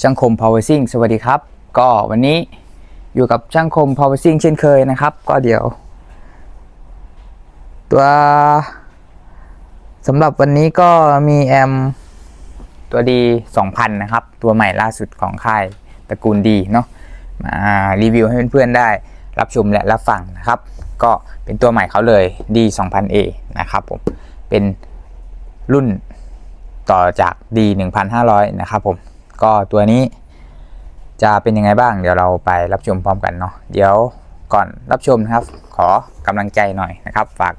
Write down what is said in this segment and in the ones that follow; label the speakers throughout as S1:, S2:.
S1: ช่างคม Power Sing สวัสดีครับ ก็วันนี้อยู่กับช่างคม Power Sing เช่นเคยนะครับ ก็เดี๋ยว ตัวสำหรับวันนี้ก็มีแอมตัวดี 2000 นะครับ ตัวใหม่ล่าสุดของค่ายตระกูลดีเนาะมารีวิวให้เพื่อนๆได้รับชมและรับฟังนะครับ ก็เป็นตัวใหม่เขาเลยดี 2000A นะครับผมเป็นรุ่นต่อจาก D 1500 นะครับผม ก็ตัวนี้จะเป็นยังไงบ้าง เดี๋ยวเราไปรับชมพร้อมกันเนาะเดี๋ยวก่อนรับชมนะครับ ขอกำลังใจหน่อยนะครับ ฝาก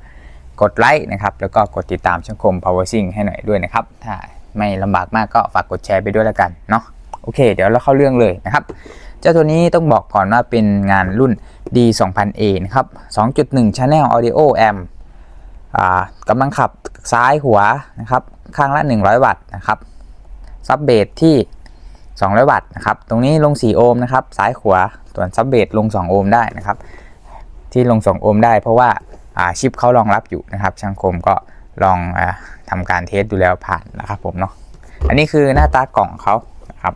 S1: กดไลค์นะครับแล้วก็กดติดตามช่างคม Power Sing ให้หน่อยด้วยนะครับ ถ้าไม่ลำบากมากก็ฝากกดแชร์ไปด้วยแล้วกันเนาะโอเค เดี๋ยวเราเข้าเรื่องเลยนะครับ เจ้าตัวนี้ต้องบอกก่อนว่าเป็นงานรุ่น D 2000A นะครับ 2.1 Channel Audio Amp อ่ากำลังขับซ้ายหัวนะครับ ข้างละ 100 วัตต์นะครับ ซับเบสที่ 200 วัตต์นะครับ ตรงนี้ลง 4 โอห์มนะครับ ซ้ายขวา ส่วนซับเบสลง 2 โอห์มได้นะครับ ที่ลง 2 โอห์มได้เพราะว่าชิปเขารองรับอยู่นะครับ ช่างคมก็ลองอาทำการเทสดูแล้วผ่านนะครับผมเนาะ อันนี้คือหน้าตากล่องเขานะครับ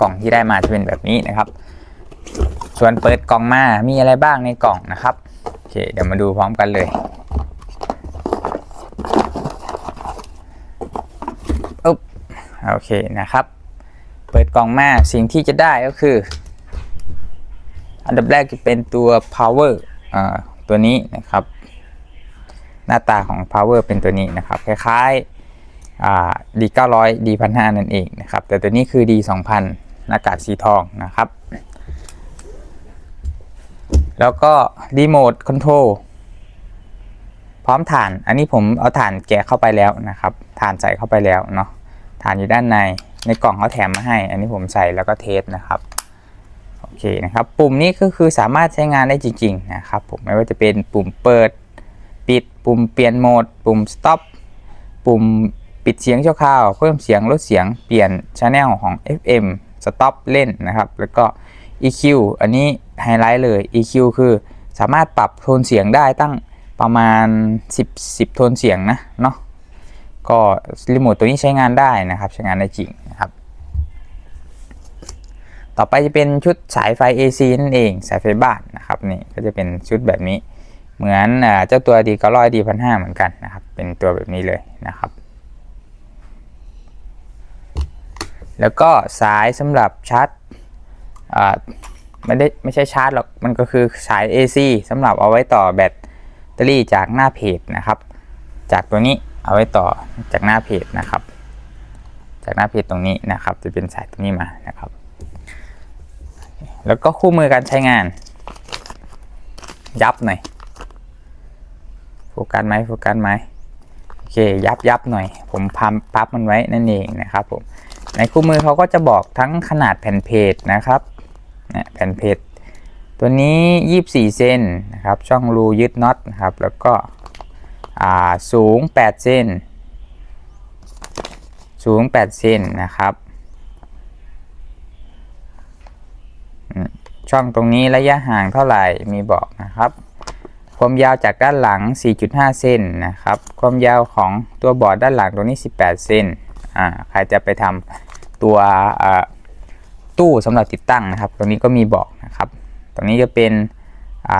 S1: กล่องที่ได้มาจะเป็นแบบนี้นะครับ ส่วนเปิดกล่องมา มีอะไรบ้างในกล่องนะครับ โอเค เดี๋ยวมาดูพร้อมกันเลย อุ๊บ โอเคนะครับ เปิดกล่องมาสิ่งที่จะได้ก็คือ อันดับแรกจะเป็นตัว power อ่าตัวนี้นะครับ หน้าตาของ power เป็นตัวนี้นะครับ คล้ายๆอ่า D 900 D 1005นั่นเองนะครับ แต่ตัวนี้คือ D 2000หน้ากากสีทองนะครับ แล้วก็ remote control พร้อมฐาน อันนี้ผมเอาฐานแกะเข้าไปแล้วนะครับ ฐานใส่เข้าไปแล้วเนาะ ฐานอยู่ด้านใน ในกล่องเขาแถมมาให้ อันนี้ผมใส่แล้วก็เทสนะครับโอเคนะครับ ปุ่มนี้ก็คือสามารถใช้งานได้จริงๆนะครับผมไม่ว่าจะเป็นปุ่มเปิด ปิด ปุ่มเปลี่ยนโหมด ปุ่ม stop ปุ่มปิดเสียงชั่วคราว เพิ่มเสียงลดเสียงเปลี่ยน channel ของ FM stop เล่นนะครับ แล้วก็ EQ อันนี้ไฮไลท์เลย EQ คือสามารถปรับโทนเสียงได้ตั้งประมาณ 10 10 โทนเสียงนะเนาะ ก็รีโมทตัวนี้ใช้งานได้นะครับใช้งานได้จริงนะครับต่อไปจะเป็นชุดสายไฟ AC นั่นเองสายไฟบ้านนะครับนี่ก็จะเป็นชุดแบบนี้ เหมือนเจ้าตัวดีก็ร้อยดีพันห้าเหมือนกันนะครับ เป็นตัวแบบนี้เลยนะครับ แล้วก็สายสำหรับชาร์จไม่ได้ไม่ใช่ชาร์จหรอกมันก็คือสาย AC สำหรับเอาไว้ต่อแบตเตอรี่จากหน้าเพจนะครับ จากตัวนี้ เอาไว้ต่อจากหน้าเพจนะครับ จากหน้าเพจตรงนี้นะครับ จะเป็นสายตรงนี้มานะครับ แล้วก็คู่มือการใช้งาน ยับหน่อยโฟกัสไหมโฟกัสไหมโอเคยับยับหน่อย ผมพับพับมันไว้นั่นเองนะครับผมในคู่มือเขาก็จะบอกทั้งขนาดแผ่นเพจนะครับเนี่ยแผ่นเพจตัวนี้ 24 เซนนะครับ ช่องรูยึดน็อตนะครับ แล้วก็ สูง 8เซนสูง 8เซนนะครับ ช่องตรงนี้ระยะห่างเท่าไหร่มีบอกนะครับ ความยาวจากด้านหลัง 4.5เซนนะครับ ความยาวของตัวบอร์ดด้านหลังตรงนี้ 18เซนอ่าใครจะไปทำตัวตู้สำหรับติดตั้งนะครับ ตรงนี้ก็มีบอกนะครับ ตรงนี้จะเป็น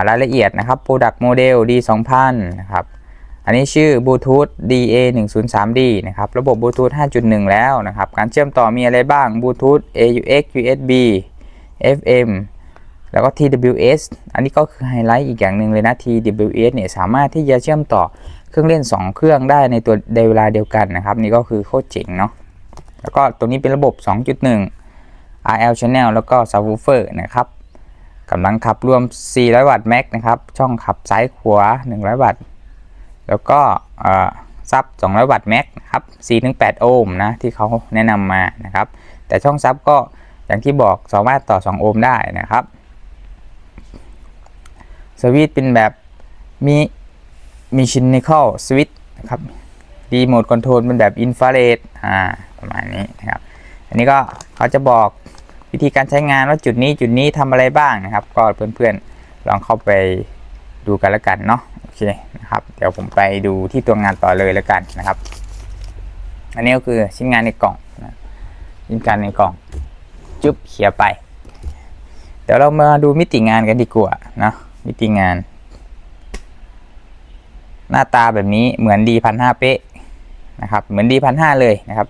S1: รายละเอียดนะครับ Product Model D 2000นะครับ อันนี้ชื่อ Bluetooth DA 1 0 3 D นะครับ ระบบ Bluetooth 5.1 แล้วนะครับ การเชื่อมต่อมีอะไรบ้าง Bluetooth AUX USB FM แล้วก็ TWS อันนี้ก็คือไฮไลท์อีกอย่างหนึ่งเลยนะ TWS เนี่ยสามารถที่จะเชื่อมต่อเครื่องเล่น 2 เครื่องได้ในตัวในเวลาเดียวกันนะครับ นี่ก็คือโคตรเจ๋งเนาะ แล้วก็ตัวนี้เป็นระบบ 2.1 RL Channel แล้วก็ Subwoofer นะครับกำลังขับรวม 400 วัตต์แม็กนะครับ ช่องขับซ้ายขวา 100 วัตต์ แล้วก็ซับ 200 วัตต์แม็กนะครับ 4-8 โอห์มนะที่เขาแนะนำมานะครับ แต่ช่องซับก็อย่างที่บอกสามารถต่อ 2 โอห์มได้นะครับ สวิตช์เป็นแบบมีมีชินิคอลสวิตช์นะครับดีโหมดคอนโทรลเป็นแบบอินฟราเรดอ่าประมาณนี้นะครับ อันนี้ก็เขาจะบอกวิธีการใช้งานว่าจุดนี้จุดนี้ทำอะไรบ้างนะครับ ก็เพื่อนๆลองเข้าไป ดูกันแล้วกันเนาะโอเคนะครับเดี๋ยวผมไปดูที่ตัวงานต่อเลยแล้วกันนะครับ อันนี้ก็คือชิ้นงานในกล่องนะยินการในกล่องจุ๊บเขียไป เดี๋ยวเรามาดูมิติงานกันดีกว่านะมิติงาน หน้าตาแบบนี้เหมือนดีพันห้าเป๊ะนะครับ เหมือนดีพันห้าเลยนะครับ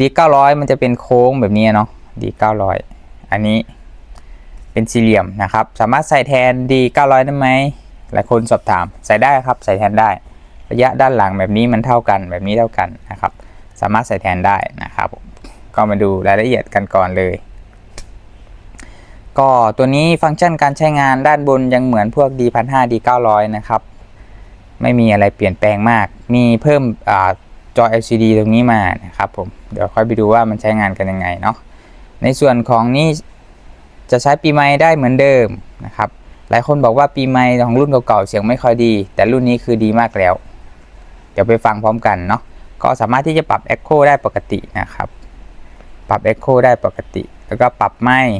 S1: ดีเก้าร้อยมันจะเป็นโค้งแบบนี้เนาะดีเก้าร้อยอันนี้ เป็นสี่เหลี่ยมนะครับ สามารถใส่แทนดีเก้าร้อยได้ไหมหลายคนสอบถาม ใส่ได้ครับ ใส่แทนได้ ระยะด้านหลังแบบนี้มันเท่ากัน แบบนี้เท่ากันนะครับ สามารถใส่แทนได้นะครับ ก็มาดูรายละเอียดกันก่อนเลย ก็ตัวนี้ฟังก์ชันการใช้งานด้านบนยังเหมือนพวก D 1 5 0 D 900 นะครับ ไม่มีอะไรเปลี่ยนแปลงมาก มีเพิ่มอจอ LCD ตรงนี้มานะครับผม เดี๋ยวค่อยไปดูว่ามันใช้งานกันยังไงเนาะ ในส่วนของนี้ จะใช้ปีใหม่ได้เหมือนเดิมนะครับ หลายคนบอกว่าปีใหม่ของรุ่นเก่าๆเสียงไม่ค่อยดี แต่รุ่นนี้คือดีมากแล้ว เดี๋ยวไปฟังพร้อมกันเนาะก็สามารถที่จะปรับ Echo ได้ปกตินะครับ ปรับ Echo ได้ปกติ แล้วก็ปรับไมค์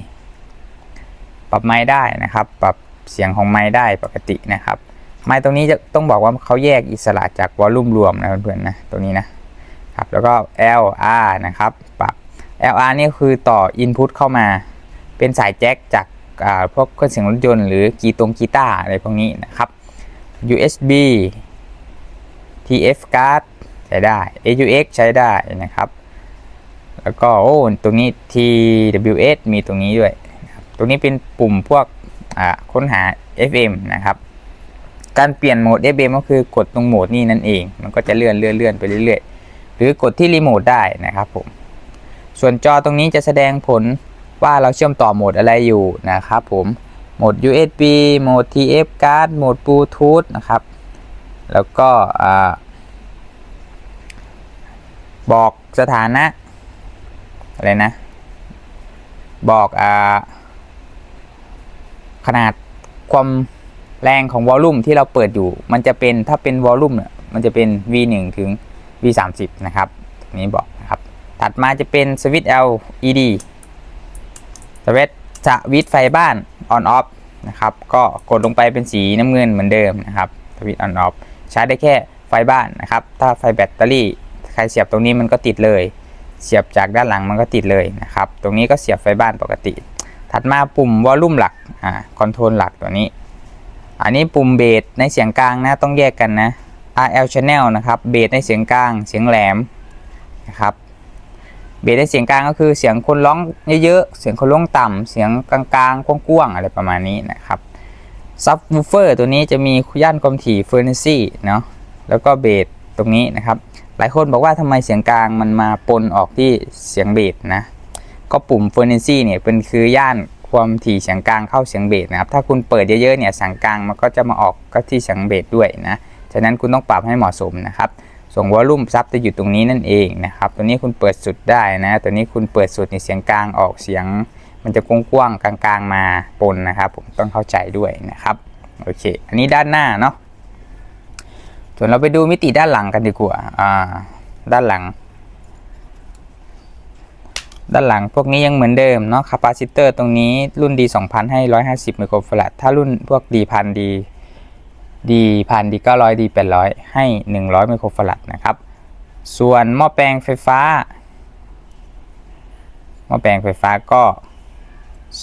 S1: ปรับไม้ได้นะครับ ปรับเสียงของไม้ได้ปกตินะครับ ไม้ตรงนี้จะต้องบอกว่าเขาแยกอิสระจากวอลลุ่มรวมนะเพื่อนๆนะตรงนี้นะครับแล้วก็ L R นะครับ ปรับ L R นี่คือต่อ Input เข้ามา เป็นสายแจ็คจากาพวกเครื่องเสียงรถยนต์หรือกีตรงกีตาร์อะไรพวกนี้นะครับ USB TF card ใช้ได้ AUX ใช้ได้นะครับ แล้วก็โอ้ตรงนี้ TWS มีตรงนี้ด้วย ตรงนี้เป็นปุ่มพวกค้นหา FM นะครับ การเปลี่ยนโหมด FM ก็คือกดตรงโหมดนี้นั่นเอง มันก็จะเลื่อนเลื่อนเลื่อนไปเรื่อยๆ หรือกดที่รีโมทได้นะครับผม ส่วนจอตรงนี้จะแสดงผล ว่าเราเชื่อมต่อโหมดอะไรอยู่นะครับผมโหมด USB โหมด TF card โหมด Bluetooth นะครับ แล้วก็บอกสถานะ อะไรนะ บอกอขนาดความแรงของวอลลุ่มที่เราเปิดอยู่ มันจะเป็นถ้าเป็นวอลลุ่มเนี่ยมันจะเป็น V1 ถึง V30 นะครับตรงนี้บอกนะครับ ถัดมาจะเป็นสวิตช์ LED สวิตสวิตไฟบ้าน on off นะครับก็กดลงไปเป็นสีน้ำเงินเหมือนเดิมนะครับสวิตช์ on off ใช้ได้แค่ไฟบ้านนะครับ ถ้าไฟแบตเตอรี่ใครเสียบตรงนี้มันก็ติดเลย เสียบจากด้านหลังมันก็ติดเลยนะครับ ตรงนี้ก็เสียบไฟบ้านปกติ ถัดมาปุ่มวอลลุ่มหลักอ่าคอนโทรลหลักตัวนี้ อันนี้ปุ่มเบสในเสียงกลางนะต้องแยกกันนะ RL channel นะครับเบสในเสียงกลางเสียงแหลมนะครับ เบสในเสียงกลางก็คือเสียงคนร้องเยอะๆ เสียงคนร้องต่ำเสียงกลางๆกว้างๆอะไรประมาณนี้นะครับซับวูเฟอร์ตัวนี้จะมีย่านความถี่เฟอร์เนซี่เนาะแล้วก็เบสตรงนี้นะครับ หลายคนบอกว่าทำไมเสียงกลางมันมาปนออกที่เสียงเบสนะ ก็ปุ่ม frequency เนี่ยเป็นคือย่านความถี่เสียงกลางเข้าเสียงเบสนะครับ ถ้าคุณเปิดเยอะๆเนี่ยเสียงกลางมันก็จะมาออกก็ที่เสียงเบสด้วยนะ ฉะนั้นคุณต้องปรับให้เหมาะสมนะครับ ส่งวอลลุ่มซับจะอยู่ตรงนี้นั่นเองนะครับ ตัวนี้คุณเปิดสุดได้นะ ตัวนี้คุณเปิดสุดในเสียงกลางออกเสียง มันจะกว้างๆกลางๆมาปนนะครับ ผมต้องเข้าใจด้วยนะครับโอเค อันนี้ด้านหน้าเนาะส่วนเราไปดูมิติด้านหลังกันดีกว่าอ่า ด้านหลัง ด้านหลังพวกนี้ยังเหมือนเดิมเนาะคาปาซิเตอร์ตรงนี้รุ่น D 2000ให้ 150 ไมโครฟาราดถ้ารุ่นพวก D พัน D D พัน D 900 D 800ให้100ไมโครฟาราดนะครับ ส่วนหม้อแปลงไฟฟ้า หม้อแปลงไฟฟ้าก็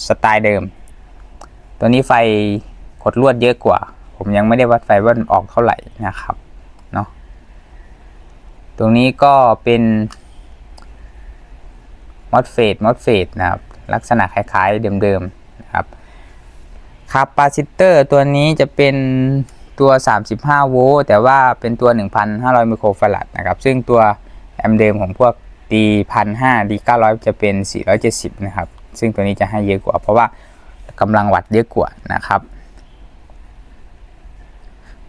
S1: สไตล์เดิม ตัวนี้ไฟกดลวดเยอะกว่า ผมยังไม่ได้วัดไฟว่ามันออกเท่าไหร่นะครับเนาะตรงนี้ก็เป็นมอสเฟตมอสเฟตนะครับ ลักษณะคล้ายๆเดิมๆนะครับคาปาซิเตอร์ตัวนี้จะเป็น ตัว 35 โวลต์แต่ว่าเป็นตัว 1,500 ไมโครฟาราดนะครับ ซึ่งตัวแอมเดิมของพวก D 1,500 D 900จะเป็น 470 นะครับ ซึ่งตัวนี้จะให้เยอะกว่า เพราะว่ากำลังวัตต์เยอะกว่านะครับ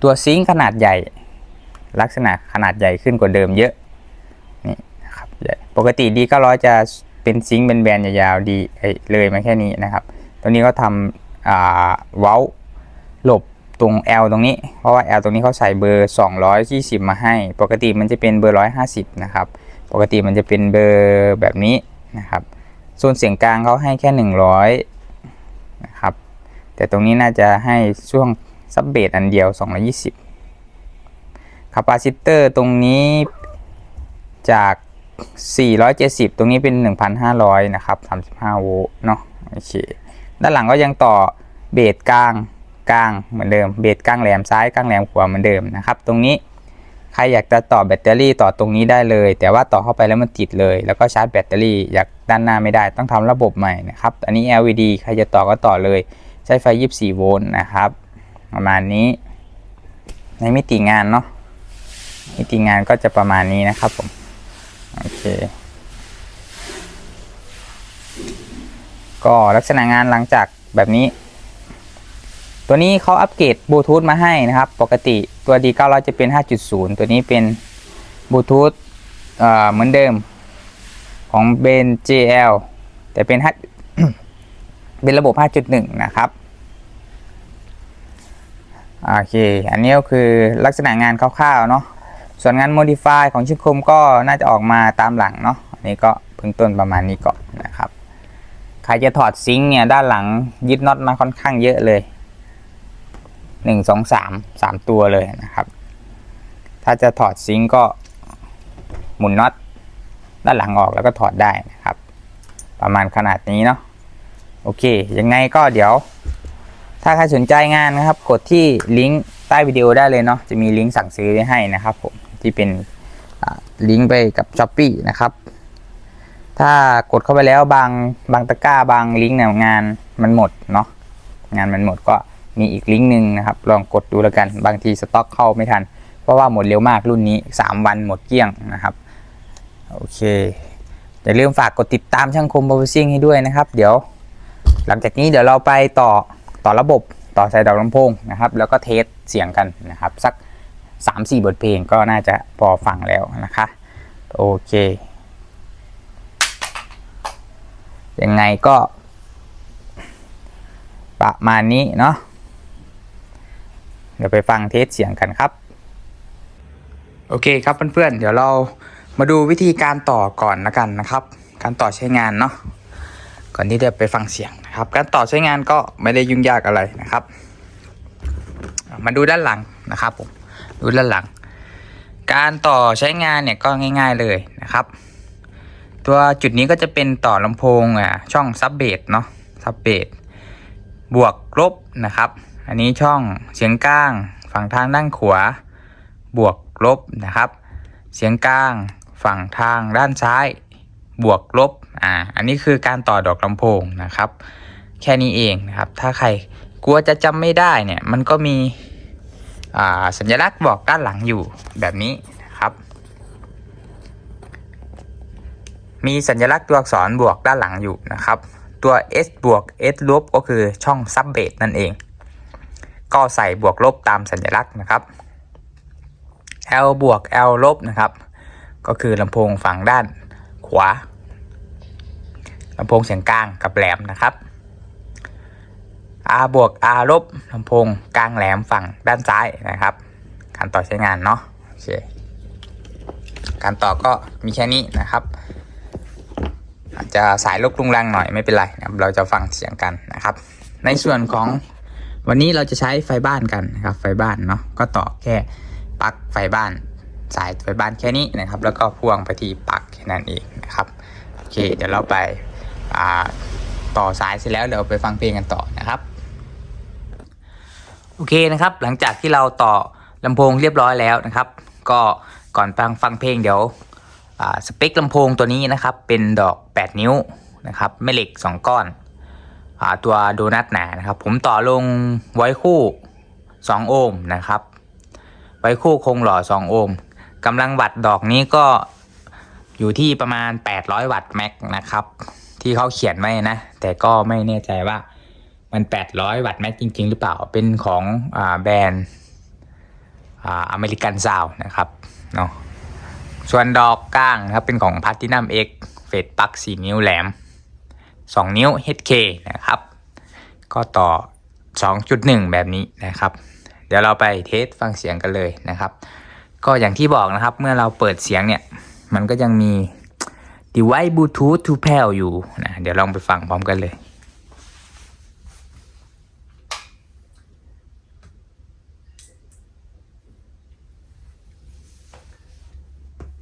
S1: ตัวซิงค์ขนาดใหญ่ ลักษณะขนาดใหญ่ขึ้นกว่าเดิมเยอะนี่นะครับใหญ่ปกติดีก็ร้อยจะเป็นซิงค์เป็นแบนๆยาวๆดีเลยมาแค่นี้นะครับ ตัวนี้ก็ทำว้าหลบ ตรง L ตรงนี้ เพราะว่า L ตรงนี้เขาใส่เบอร์ 220 มาให้ ปกติมันจะเป็นเบอร์ 150 นะครับ ปกติมันจะเป็นเบอร์แบบนี้นะครับ ส่วนเสียงกลางเขาให้แค่ 100 นะครับ แต่ตรงนี้น่าจะให้ช่วงซับเบสอันเดียว 220 คาปาซิเตอร์ตรงนี้จาก 470 ตรงนี้เป็น 1,500 นะครับ 35 โวลต์เนาะ โอเค ด้านหลังก็ยังต่อเบสกลาง กลางเหมือนเดิมเบสกลางแหลมซ้ายกลางแหลมขวาเหมือนเดิมนะครับ ตรงนี้ใครอยากจะต่อแบตเตอรี่ต่อตรงนี้ได้เลย แต่ว่าต่อเข้าไปแล้วมันติดเลย แล้วก็ชาร์จแบตเตอรี่อยากด้านหน้าไม่ได้ต้องทำระบบใหม่นะครับ อันนี้ LED ใครจะต่อก็ต่อเลย ใช้ไฟ 24 โวลต์นะครับ ประมาณนี้ ในมิติงานเนาะมิติงานก็จะประมาณนี้นะครับผมโอเคก็ลักษณะงานหลังจากแบบนี้ ตัวนี้เขาอัปเกรดบลูทูธมาให้นะครับ ปกติตัว D900 จะเป็น 5.0 ตัวนี้เป็นบลูทูธเหมือนเดิมของเบน JL แต่เป็น5เป็นระบบ 5.1 นะครับ โอเค อันนี้ก็คือลักษณะงานคร่าวๆเนาะ ส่วนงาน modify ของชิคมก็น่าจะออกมาตามหลังเนาะ อันนี้ก็เพิ่งต้นประมาณนี้ก่อนนะครับ ใครจะถอดซิงค์เนี่ยด้านหลังยึดน็อตมาค่อนข้างเยอะเลย หนึ่งสองสามสามตัวเลยนะครับ ถ้าจะถอดซิงค์ก็หมุนน็อตด้านหลังออกแล้วก็ถอดได้นะครับ ประมาณขนาดนี้เนาะโอเค ยังไงก็เดี๋ยว ถ้าใครสนใจงานนะครับ กดที่ลิงก์ใต้วิดีโอได้เลยเนาะจะมีลิงก์สั่งซื้อให้นะครับผมที่เป็นลิงก์ไปกับ s h อ p e e นะครับ ถ้ากดเข้าไปแล้วบางบางตะกร้าบางลิงก์เนี่ยงานมันหมดเนาะงานมันหมดก็ มีอีกลิงก์หนึ่งนะครับ ลองกดดูแล้วกัน บางทีสต็อกเข้าไม่ทัน เพราะว่าหมดเร็วมากรุ่นนี้ 3 วันหมดเกลี้ยงนะครับ โอเคอย่าลืมฝากกดติดตามช่างคมบ r ซิ่งให้ด้วยนะครับ เดี๋ยว หลังจากนี้เดี๋ยวเราไปต่อต่อระบบต่อใส่ดอกลำโพงนะครับ แล้วก็เทสเสียงกันนะครับ สัก 3-4 บทเพลงก็น่าจะพอฟังแล้วนะคะ โอเคยังไงก็ ประมาณนี้เนาะ เดี๋ยวไปฟังเทสเสียงกันครับ โอเคครับเพื่อนๆ เดี๋ยวเรามาดูวิธีการต่อก่อนละกันนะครับ การต่อใช้งานเนาะก่อนที่จะไปฟังเสียงนะครับ การต่อใช้งานก็ไม่ได้ยุ่งยากอะไรนะครับ มาดูด้านหลังนะครับผมดูด้านหลัง การต่อใช้งานเนี่ยก็ง่าย ๆเลยนะครับ ตัวจุดนี้ก็จะเป็นต่อลำโพงอะช่องซับเบสเนาะซับเบสบวกลบนะครับ อันนี้ช่องเสียงกลาง ฝั่งทางด้านขวา บวกลบนะครับ เสียงกลางฝั่งทางด้านซ้าย บวกลบอ่าอันนี้คือการต่อดอกลำโพงนะครับ แค่นี้เองนะครับ ถ้าใครกลัวจะจำไม่ได้เนี่ยมันก็มีสัญลักษณ์บอกด้านหลังอยู่แบบนี้นะครับ มีสัญลักษณ์ตัวอักษรบวกด้านหลังอยู่นะครับ ตัว s บวก s ลบก็คือช่องซับเบสนั่นเอง ก็ใส่บวกลบตามสัญลักษณ์นะครับ L บวก L ลบนะครับ ก็คือลำโพงฝั่งด้านขวาลำโพงเสียงกลางกับแหลมนะครับ R บวก R ลบลำโพงกลางแหลมฝั่งด้านซ้ายนะครับการต่อใช้งานเนาะโอเคการต่อก็มีแค่นี้นะครับอาจจะสายลกลุงลังหน่อยไม่เป็นไรนะครับเราจะฟังเสียงกันนะครับ ในส่วนของ วันนี้เราจะใช้ไฟบ้านกันนะครับ ไฟบ้านเนาะก็ต่อแค่ปลั๊กไฟบ้าน สายไฟบ้านแค่นี้นะครับ แล้วก็พ่วงไปที่ปลั๊กแค่นั้นเองนะครับโอเค เดี๋ยวเราไปาต่อสายเสร็จแล้วเดี๋ยวไปฟังเพลงกันต่อนะครับโอเคนะครับ หลังจากที่เราต่อลำโพงเรียบร้อยแล้วนะครับ ก็ก่อนฟังฟังเพลงเดี๋ยวสเปคลำโพงตัวนี้นะครับ เป็นดอก 8 นิ้วนะครับแม่เหล็ก 2 ก้อน ตัวโดนัทหนานะครับ ผมต่อลงไว้คู่ 2 โอห์มนะครับ ไว้คู่คงหล่อ 2 โอห์มกำลังวัตต์ดอกนี้ก็อยู่ที่ประมาณ 800 วัตต์แม็กนะครับ ที่เขาเขียนไว้นะ แต่ก็ไม่แน่ใจว่ามัน 800 วัตต์แม็กจริง ๆ หรือเปล่าเป็นของอแบรนด์อ่าอเมริกันซาวนะครับเนาะส่วนดอกก้างครับเป็นของ Platinum X เฟดปลั๊ก4นิ้วแหลม 2 นิ้ว HK นะครับ ก็ต่อ 2.1 แบบนี้นะครับ เดี๋ยวเราไปเทสฟังเสียงกันเลยนะครับ ก็อย่างที่บอกนะครับเมื่อเราเปิดเสียงเนี่ย มันก็ยังมี device Bluetooth to pair อยู่นะเดี๋ยวลองไปฟังพร้อมกันเลย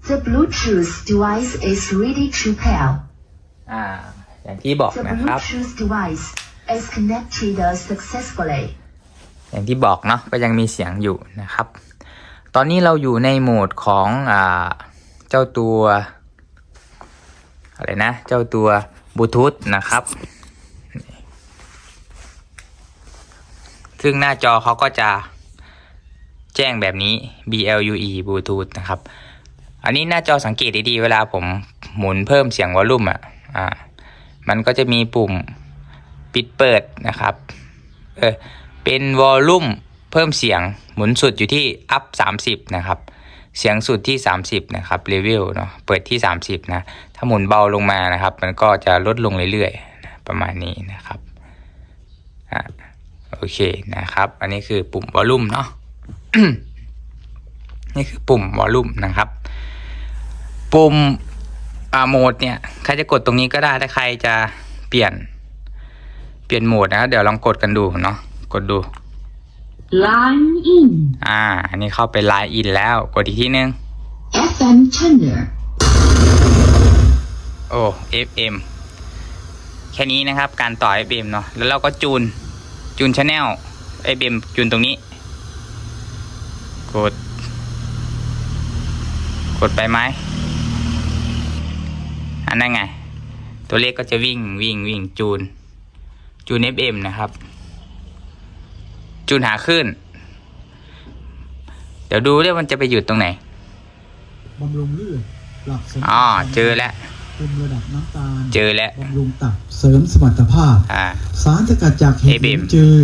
S2: The Bluetooth Bluetooth device is ready to pair.
S1: อ่าอย่างที่บอก
S2: The
S1: นะครับ
S2: Bluetooth device is connected successfully.
S1: อย่างที่บอกเนาะก็ยังมีเสียงอยู่นะครับ ตอนนี้เราอยู่ในโหมดของอ่าเจ้าตัวอะไรนะ เจ้าตัวบลูทูธนะครับ ซึ่งหน้าจอเขาก็จะแจ้งแบบนี้ BLUE Bluetooth นะครับ อันนี้หน้าจอสังเกตดีๆ เวลาผมหมุนเพิ่มเสียงวอลลุ่มอะ อ่า มันก็จะมีปุ่มปิดเปิดนะครับ เออ เป็นวอลลุ่มเพิ่มเสียงหมุนสุดอยู่ที่ up 30 นะครับ เสียงสุดที่ 30 นะครับเลเวลเนาะ เปิดที่ 30 นะ ถ้าหมุนเบาลงมานะครับ มันก็จะลดลงเรื่อยๆ ประมาณนี้นะครับ อะ โอเคนะครับ อันนี้คือปุ่มวอลลุ่มเนาะ นี่คือปุ่มวอลลุ่มนะครับ ปุ่ม อ่าโหมดเนี่ยใครจะกดตรงนี้ก็ได้ถ้าใครจะเปลี่ยน เปลี่ยนโหมดนะเดี๋ยวลองกดกันดูเนาะกดดู
S2: Line in.
S1: อ่า อันนี้เข้าไปไลน์อินแล้วกดอีกทีนึง
S2: FM channel.
S1: โอ้ FM แค่นี้นะครับ การต่อ FM เนาะแล้วเราก็จูน จูนชแนล FM จูนตรงนี้ กด กดไปไหม อันนั้นไง ตัวเลขก็จะวิ่งวิ่งวิ่งจูน จูน FM นะครับ จูนหาขึ้น เดี๋ยวดูด้วยมันจะไปหยุดตรงไหน
S3: บำรุงเลือดปรับสมรรถ
S1: อ๋อเจอแล้ว
S3: คุมระดับน้ำตาล
S1: เจอแล้ว
S3: บำรุงตับเสริมสมรรถภาพ
S1: อ่า
S3: สารสกัดจากเห็ด
S1: เอบิ
S3: ลิ้
S1: ม
S3: นจือ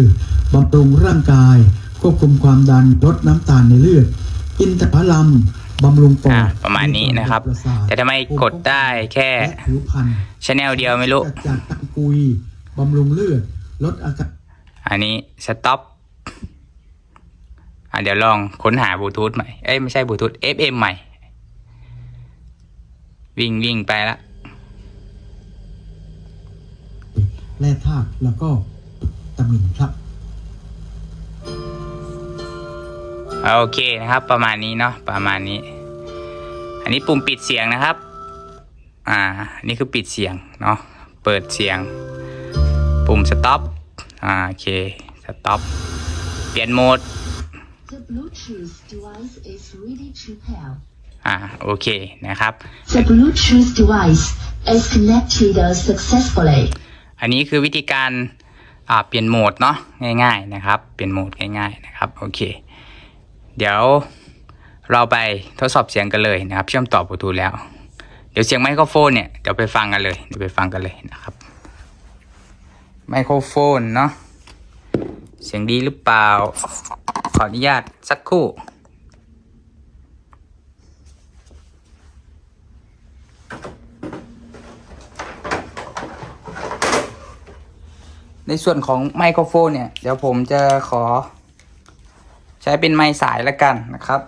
S3: บำรุงร่างกาย ควบคุมความดันลดน้ำตาลในเลือด อินทผลัม บำรุงปอ
S1: อ่า
S3: ด
S1: ประมาณนี้นะครับ
S3: ปสาท
S1: แต่ทำไมกดได้แค่
S3: และผิวพรรณ
S1: ชแนลเดียวไม่รู้
S3: สารสกัดจากตังกุยบำรุงเลือดลดอาการ
S1: อันนี้สต็อปอะเดี๋ยวลองค้นหาบลูทูธใหม่ เอ้ยไม่ใช่บลูทูธ FM ใหม่ วิ่งวิ่งไปละ
S3: แร่ธาตุแล้วก็ตามินครับ
S1: โอเคนะครับ ประมาณนี้เนาะประมาณนี้ อันนี้ปุ่มปิดเสียงนะครับ อ่านี่คือปิดเสียงเนาะเปิดเสียง ปุ่มสต็อปอ่าโอเคสต็อปเปลี่ยนโหมด
S2: The Bluetooth device is ready to pair.
S1: อ่าโอเคนะครับ
S2: The Bluetooth device is connected successfully.
S1: อันนี้คือวิธีการอ่าเปลี่ยนโหมดเนาะง่ายๆนะครับ เปลี่ยนโหมดง่ายๆนะครับ โอเค เดี๋ยวเราไปทดสอบเสียงกันเลยนะครับ เชื่อมต่อบลูทูธแล้ว เดี๋ยวเสียงไมโครโฟนเนี่ยเดี๋ยวไปฟังกันเลยเดี๋ยวไปฟังกันเลยนะครับ ไมโครโฟนเนาะเสียงดีหรือเปล่า ขออนุญาตสักครู่ในส่วนของไมโครโฟนเนี่ย เดี๋ยวผมจะขอ ช้เป็นไมค์สายและกันนะครับ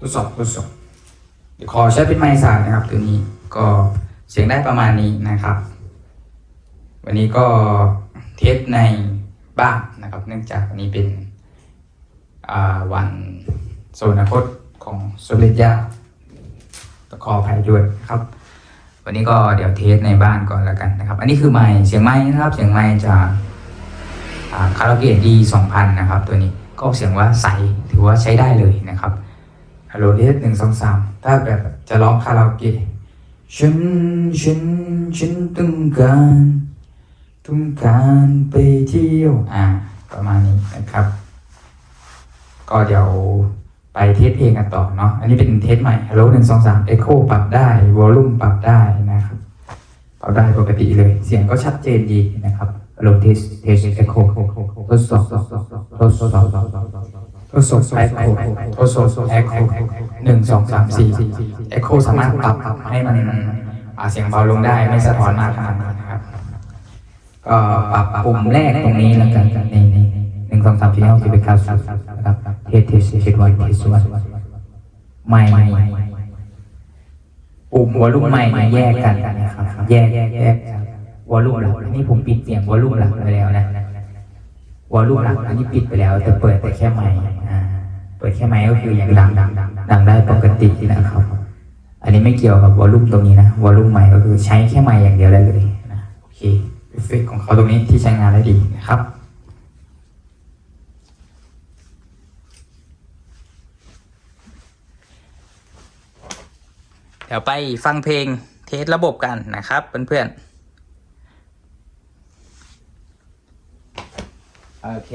S1: ทดสอบทดสอบเดี๋ยวขอใช้เป็นไมค์สายนะครับ ตัวนี้ก็เสียงได้ประมาณนี้นะครับ วันนี้ก็เทสในบ้านนะครับ เนื่องจากวันนี้เป็นวันโซนคต ของโซเลตยาต้องขออภัยด้วยนะครับ วันนี้ก็เดี๋ยวเทสในบ้านก่อนแล้วกันนะครับ อันนี้คือไมค์เสียงไมค์นะครับ เสียงไมค์จากคาราโอเกะดีสองพันนะครับ ตัวนี้ก็เสียงว่าใสถือว่าใช้ได้เลยนะครับฮัลโหลเทสหนึ่งสองสามถ้าแบบจะร้องคาราโอเกะฉันฉันฉันต้องการต้องการไปเที่ยวอ่าประมาณนี้นะครับ ก็เดี๋ยว ไปเทสเพลงกันต่อเนาะ อันนี้เป็นเทสใหม่ ฮัลโหลหนึ่งสองสามเอ็กโคปรับได้วอลลุ่มปรับได้นะครับปรับได้ปกติเลย เสียงก็ชัดเจนดีนะครับฮัลโหลเทสเทสเอ็กโคทดสอบทดสอบทดสอบทดสอบเอ็โคทดสอบเอ็กโคหนึ่งสองสามสี่เอ็กโคสามารถปรับให้มันเสียงเบาลงได้ไม่สะท้อนมากขนาดนั้นนะครับก็ปรับปุ่มแรกตรงนี้แล้วกันในในหนึ่งสองสามสี่ห้าหกเจ็ดแปดเก้าสิบ นะครับเทสเทสเทสวันเทสวันไม่ปุ่มวอลลุ่มใหม่แยกกันนะครับ แยกแยกวอลลุ่มหลักอันนี่ผมปิดเสียงวอลลุ่มหลักไปแล้วนะวอลลุ่มหลักอันนี้ปิดไปแล้ว แต่เปิดแต่แค่ไม่เปิดแค่ไมค์ก็คือยังดังดังดังได้ปกตินะครับ อันนี้ไม่เกี่ยวกับวอลลุ่มตรงนี้นะวอลลุ่มใหม่ก็คือใช้แค่ไมค์อย่างเดียวได้เลยนะโอเคเอฟเฟกของเขาตรงนี้ที่ใช้งานได้ดีนะครับ เดี๋ยวไปฟังเพลงเทสระบบกันนะครับเพื่อนๆ โอเค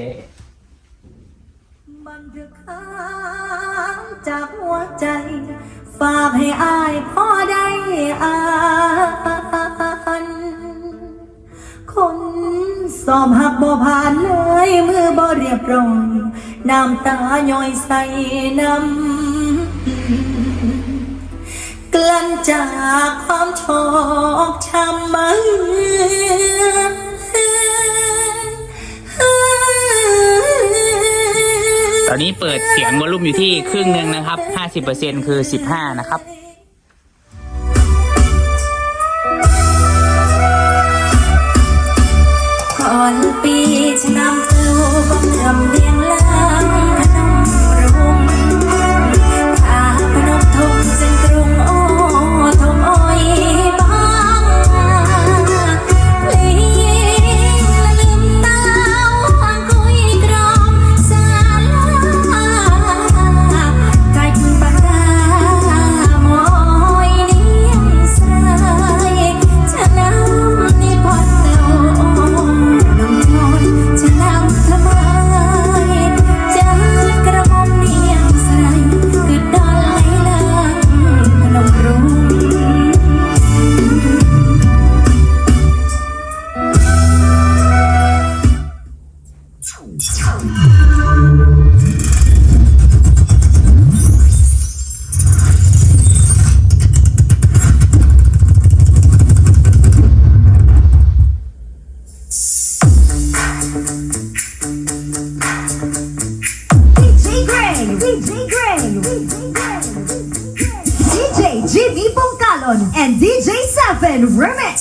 S4: บันทึกค้างจากหัวใจ ฝากให้อายพ่อได้อ่านคนสอบหักบ่ผ่านเลยมือบ่เรียบร้อย น้ำตาย่อยใส่น้ำก ลั้นจากความชอกช้ำมา
S1: ตอนนี้เปิดเสียงวอลลุ่มอยู่ที่ครึ่งหนึ่งนะครับ 50%คือ 15 นะครับ
S5: and.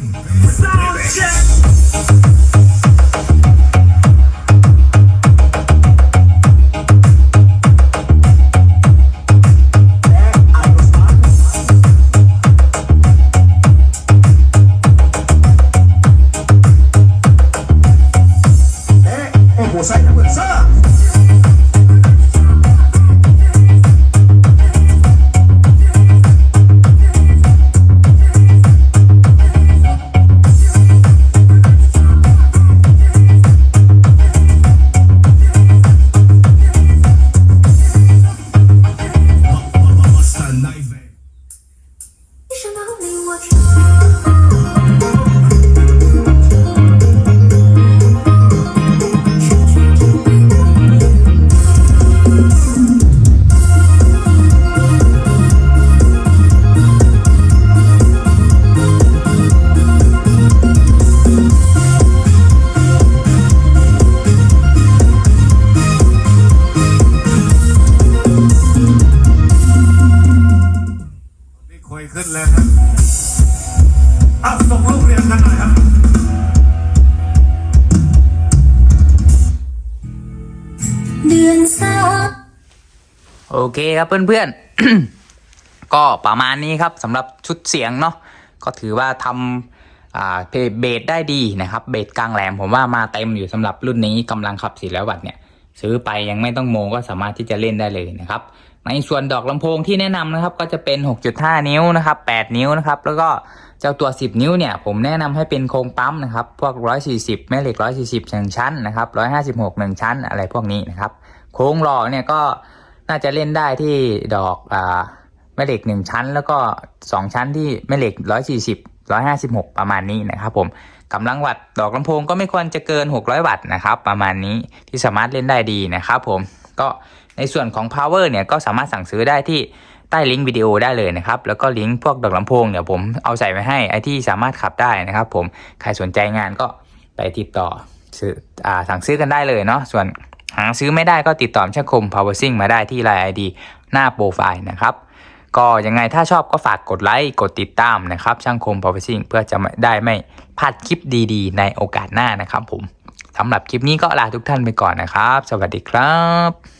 S5: Remix.
S6: โเคครับเพื่
S1: อนๆ ก็ประมาณนี้ครับสำหรับชุดเสียงเนาะก็ถือว่าทำอ่าเพเบสได้ดีนะครับ เบสกลางแหลมผมว่ามาเต็มอยู่สำหรับรุ่นนี้กำลังขับ400วัตต์เนี่ยซื้อไปยังไม่ต้องโมก็สามารถที่จะเล่นได้เลยนะครับในส่วนดอกลำโพงที่แนะนำนะครับก็จะเป็น 6.5 นิ้วนะครับ 8 นิ้วนะครับ แล้วก็เจ้าตัว 10 นิ้วเนี่ย ผมแนะนำให้เป็นโครงปั๊มนะครับ พวก 140 แม่เหล็ก 140หนึ่งชั้นนะครับ 156หนึ่งชั้น อะไรพวกนี้นะครับ โค้งหล่อเนี่ยก็ น่าจะเล่นได้ที่ดอกอ่าแม่เหล็ก1ชั้น แล้วก็2ชั้นที่แม่เหล็ก140 156ประมาณนี้นะครับผมกำลังวัตต์ดอกลำโพงก็ไม่ควรจะเกิน 600 วัตต์นะครับ ประมาณนี้ที่สามารถเล่นได้ดีนะครับผมก็ในส่วนของ power เนี่ยก็สามารถสั่งซื้อได้ที่ใต้ลิงก์วิดีโอได้เลยนะครับ แล้วก็ลิงก์พวกดอกลำโพงเนี่ยผมเอาใส่ไว้ให้ไอที่สามารถขับได้นะครับ ผมใครสนใจงานก็ไปติดต่อซื้ออสั่งซื้อกันได้เลยเนาะส่วน หาซื้อไม่ได้ก็ติดต่อช่างคม power sing มาได้ที่ไลน์ ID หน้าโปรไฟล์นะครับ ก็ยังไงถ้าชอบก็ฝากกดไลค์กดติดตามนะครับ ช่างคม power sing เพื่อจะไม่ได้ไม่พลาดคลิปดีๆ ในโอกาสหน้านะครับผมสำหรับคลิปนี้ก็ลาทุกท่านไปก่อนนะครับ สวัสดีครับ